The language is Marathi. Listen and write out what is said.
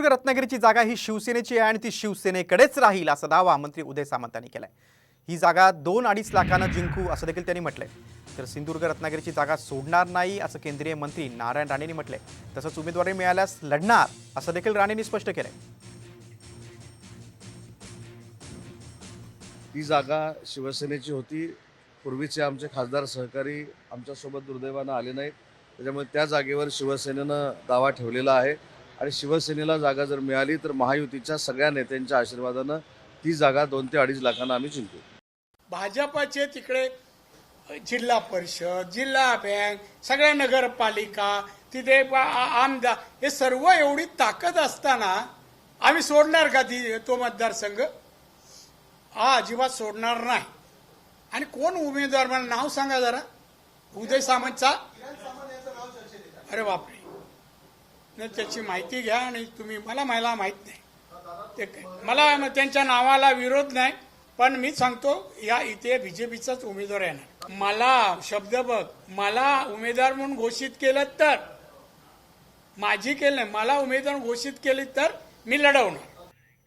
सिंधुदुर्ग रत्नागिरीची जागा ही शिवसेनेची आहे आणि ती शिवसेनेकडेच राहील असा दावा मंत्री उदय सामंत यांनी केलाय. ही जागा दोन अडीच लाखानं जिंकू असं देखील त्यांनी म्हटलंय. तर सिंधुदुर्ग रत्नागिरीची जागा सोडणार नाही असं केंद्रीय मंत्री नारायण राणेंनी म्हटलंय. तसंच उमेदवारी मिळाल्यास लढणार असं देखील राणेंनी स्पष्ट केलंय. ती जागा शिवसेनेची होती. पूर्वीचे आमचे खासदार सहकारी आमच्यासोबत दुर्दैवानं आले नाहीत. त्याच्यामुळे त्या जागेवर शिवसेनेनं दावा ठेवलेला आहे. आणि शिवसेनेला जागा जर मिळाली तर महायुतीच्या सगळ्या नेत्यांच्या आशीर्वादानं ती जागा दोन ते अडीच लाखांना आम्ही जिंकू. भाजपाचे तिकडे जिल्हा परिषद जिल्हा बँक सगळ्या नगरपालिका तिथे प- आ- आमदार हे सर्व एवढी ताकद असताना आम्ही सोडणार का ती तो मतदारसंघ? हा अजिबात सोडणार नाही. आणि कोण उमेदवार? मला नाव सांगा जरा. उदय सामंतचा? अरे बापरे. त्याची माहिती घ्या आणि तुम्ही मला मला माहीत नाही. ते काय? मला त्यांच्या नावाला विरोध नाही पण मी सांगतो या इथे बीजेपीचाच उमेदवार येणार मला शब्द बघ मला उमेदवार म्हणून घोषित केलं तर माझी केलं नाही मला उमेदवार घोषित केली तर मी लढवणार.